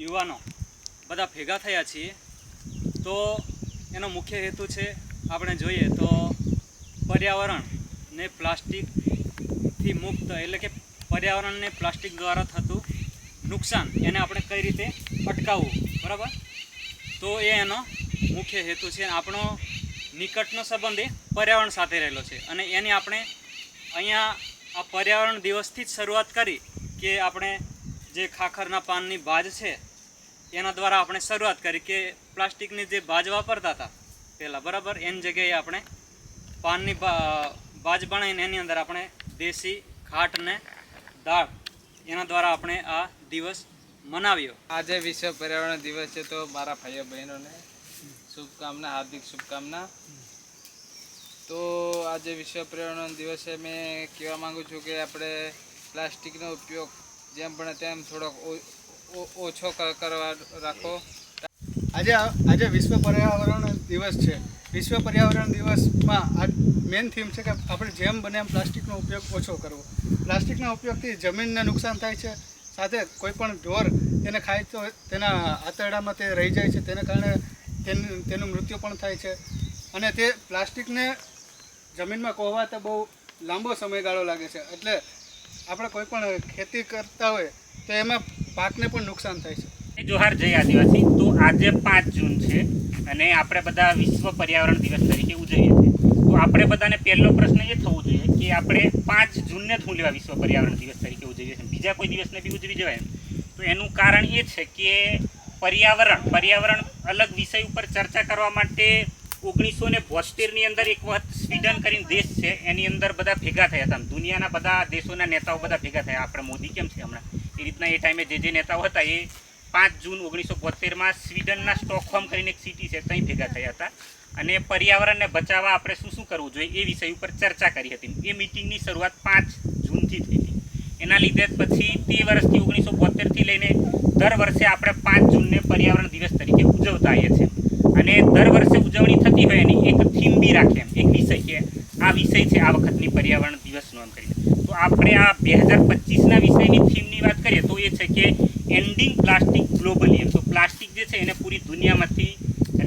યુવાનો બધા ભેગા થયા છીએ, તો એનો મુખ્ય હેતુ છે આપણે જોઈએ તો પર્યાવરણને પ્લાસ્ટિકથી મુક્ત એટલે કે પર્યાવરણને પ્લાસ્ટિક દ્વારા થતું નુકસાન એને આપણે કઈ રીતે અટકાવવું, બરાબર? તો એ એનો મુખ્ય હેતુ છે. આપણો નિકટનો સંબંધ એ પર્યાવરણ સાથે રહેલો છે અને એની આપણે અહીંયા આ પર્યાવરણ દિવસથી જ શરૂઆત કરી કે આપણે જે ખાખરના પાનની બાજ છે એના દ્વારા આપણે શરૂઆત કરી કે પ્લાસ્ટિકની જે બાજ વાપરતા હતા, પહેલાં બરાબર, એની જગ્યાએ આપણે પાનની બાજ બનાવીને એની અંદર આપણે દેશી ખાટ ને દાળ, એના દ્વારા આપણે આ દિવસ મનાવ્યો. આજે વિશ્વ પર્યાવરણ દિવસ છે તો મારા ભાઈઓ બહેનોને શુભકામના, હાર્દિક શુભકામના. તો આજે વિશ્વ પર્યાવરણ દિવસે મેં કહેવા માંગુ છું કે આપણે પ્લાસ્ટિકનો ઉપયોગ જેમ પણ તેમ થોડોક ઓછો કરવા રાખો. આજે આજે વિશ્વ પર્યાવરણ દિવસ છે. વિશ્વ પર્યાવરણ દિવસમાં આ મેઇન થીમ છે કે આપણે જેમ બને એમ પ્લાસ્ટિકનો ઉપયોગ ઓછો કરવો. પ્લાસ્ટિકના ઉપયોગથી જમીનને નુકસાન થાય છે. સાથે કોઈ પણ ઢોર તેને ખાય તો તેના આંતરડામાં તે રહી જાય છે. તેને કારણે તેનું મૃત્યુ પણ થાય છે. અને તે પ્લાસ્ટિકને જમીનમાં કોહવાતા બહુ લાંબો સમયગાળો લાગે છે. એટલે આપણે કોઈ પણ ખેતી કરતા હોય તો એમાં પાકને પણ નુકસાન થાય છે. જોહાર જય આદિવાસી. તો આજે પાંચ જૂન છે અને આપણે બધા વિશ્વ પર્યાવરણ દિવસ તરીકે ઉજવીએ છીએ. તો આપણે બધાને પહેલો પ્રશ્ન એ થવો જોઈએ કે આપણે પાંચ જૂનને જ હું લેવા વિશ્વ પર્યાવરણ દિવસ તરીકે ઉજવીએ છીએ. બીજા કોઈ દિવસને બી ઉજવી જવાય તો એનું કારણ એ છે કે પર્યાવરણ પર્યાવરણ અલગ વિષય ઉપર ચર્ચા કરવા માટે ઓગણીસો ને બોસ્તેરની અંદર એક વખત સ્વીડન કરીને દેશ છે. એની અંદર બધા ભેગા થયા હતા. દુનિયાના બધા દેશોના નેતાઓ બધા ભેગા થયા. આપણે મોદી કેમ છે હમણાં? એ રીતના એ ટાઈમે જે જે નેતાઓ હતા એ પાંચ જૂન ઓગણીસો બોતેરમાં સ્વીડનના સ્ટોકહોમ કરીને એક સિટી છે ત્યાં ભેગા થયા હતા. અને પર્યાવરણને બચાવવા આપણે શું શું કરવું જોઈએ એ વિષય ઉપર ચર્ચા કરી હતી. એ મિટિંગની શરૂઆત પાંચ જૂનથી થઈ હતી. એના લીધે પછી તે વર્ષથી ઓગણીસો બોતેરથી લઈને દર વર્ષે આપણે પાંચ જૂનને પર્યાવરણ દિવસ તરીકે ઉજવતા આવીએ છીએ. અને દર વર્ષે ઉજવણી થતી હોય એની એક થીમ બી રાખે એક વિષય કે આ વિષય છે, આ વખતની પર્યાવરણ દિવસનો એમ કરીને. તો આપણે આ બે હજાર પચીસના વિષયની થીમની વાત કરીએ તો એ છે કે એન્ડિંગ પ્લાસ્ટિક ગ્લોબલી એમ. તો પ્લાસ્ટિક જે છે એને પૂરી દુનિયામાંથી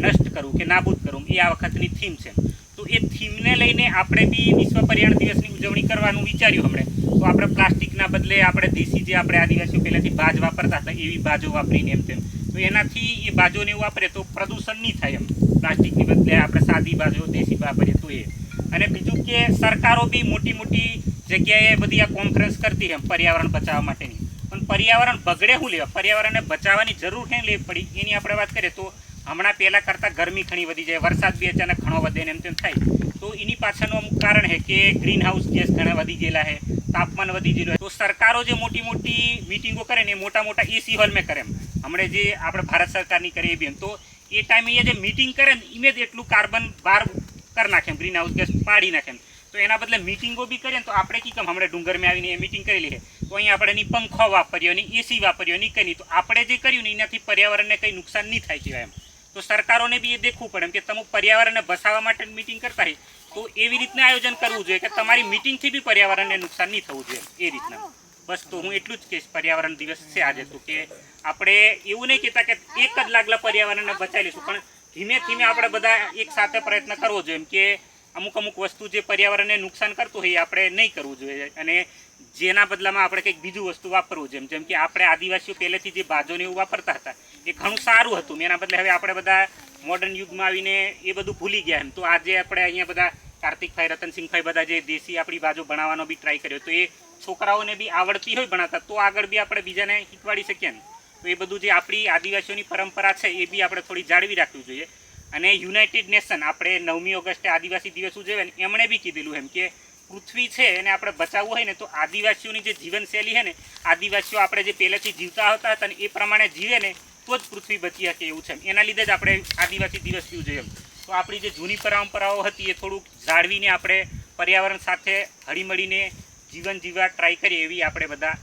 નષ્ટ કરવું કે નાબૂદ કરવું એ આ વખતની થીમ છે. તો એ થીમને લઈને આપણે બી વિશ્વ પર્યાવરણ દિવસની ઉજવણી કરવાનું વિચાર્યું હમણે. તો આપણે પ્લાસ્ટિકના બદલે આપણે દેશી જે આપણે આદિવાસીઓ પહેલાંથી બાજ વાપરતા હતા, એવી બાજો વાપરીને એમ તેમ. તો એનાથી એ બાજોને એવું વાપરે તો પ્રદૂષણ નહીં થાય એમ. પ્લાસ્ટિકની બદલે આપણે સાદી બાજો, દેશી વાપરીએ તો એ. અને બીજું કે સરકારો બી મોટી મોટી જગ્યાએ બધી આ કોન્ફરન્સ કરતી એમ પર્યાવરણ બચાવવા માટેની. પણ પર્યાવરણ બગડે શું લેવા? પર્યાવરણને બચાવવાની જરૂર કેમ લેવી પડી? એની આપણે વાત કરીએ તો હમણાં પહેલાં કરતાં ગરમી ઘણી વધી જાય, વરસાદ બી અચાનક ઘણો વધે ને એમ તેમ થાય. તો એની પાછળનું અમુક કારણ છે કે ગ્રીન હાઉસ ગેસ ઘણા વધી ગયેલા છે, તાપમાન વધી ગયેલું. તો સરકારો જે મોટી મોટી મિટિંગો કરે ને એ મોટા મોટા એસી હોલ મેં કરે એમ. હમણાં જે આપણે ભારત સરકારની કરીએ બી એમ. તો એ ટાઈમે એ જે મિટિંગ કરે ને એમાં જ એટલું કાર્બન બહાર કરી નાખે ગ્રીન હાઉસ ગેસ પાડી નાખે તો એના બદલે મિટિંગો બી કરીએ તો આપણે કી કેમ? હમણાં ડુંગરમાં આવીને એ મિટિંગ કરી લઈએ તો અહીંયા આપણે એની પંખો વાપર્યો ની એસી વાપર્યો ની કંઈ નહીં. તો આપણે જે કર્યું ને એનાથી પર્યાવરણને કંઈ નુકસાન નહીં થાય કહેવાય એમ. તો સરકારોને બી એ દેખવું પડે એમ કે તમે પર્યાવરણને બસાવવા માટે મિટિંગ કરતા હોય તો એવી રીતના આયોજન કરવું જોઈએ કે તમારી મિટિંગથી બી પર્યાવરણને નુકસાન નહીં થવું જોઈએ એ રીતના. બસ તો હું એટલું જ કહીશ, પર્યાવરણ દિવસ છે આજે તો કે આપણે એવું નહીં કહેતા કે એક જ લાગલા પર્યાવરણને બચાવી લઈશું, પણ ધીમે ધીમે આપણે બધા એક સાથે પ્રયત્ન કરવો જોઈએ. કે અમુક અમુક વસ્તુ જે પર્યાવરણને નુકસાન કરતું હોય એ આપણે નહીં કરવું જોઈએ. અને જેના બદલામાં આપણે કંઈક બીજું વસ્તુ વાપરવું જોઈએ. જેમ કે આપણે આદિવાસીઓ પહેલેથી જે બાજોને એવું વાપરતા હતા, એ ઘણું સારું હતું. એના બદલે હવે આપણે બધા મોડર્ન યુગમાં આવીને એ બધું ભૂલી ગયા એમ. તો આજે આપણે અહીંયા બધા કાર્તિકભાઈ રતનસિંહભાઈ બધા જે દેશી આપણી બાજુ ભણાવવાનો બી ટ્રાય કર્યો. તો એ છોકરાઓને બી આવડતી હોય ભણાતા, તો આગળ બી આપણે બીજાને શીખવાડી શકીએ ને. તો એ બધું જે આપણી આદિવાસીઓની પરંપરા છે, એ બી આપણે થોડી જાળવી રાખવી જોઈએ. અને યુનાઇટેડ નેશન, આપણે નવમી ઓગસ્ટે આદિવાસી દિવસ ઉજવે ને, એમણે બી કીધેલું એમ કે પૃથ્વી છે એને આપણે બચાવવું હોય ને, તો આદિવાસીઓની જે જીવનશૈલી છે ને, આદિવાસીઓ આપણે જે પહેલેથી જીવતા હતા અને એ પ્રમાણે જીવે ને, તો જ પૃથ્વી બચી શકે એવું છે એના લીધે જ આપણે આદિવાસી દિવસ ઉજવીએ એમ. તો આપણી જે જૂની પરંપરાઓ હતી એ થોડુંક જાળવીને આપણે પર્યાવરણ સાથે હળીમળીને જીવન જીવવા ટ્રાય કરીએ એવી આપણે બધા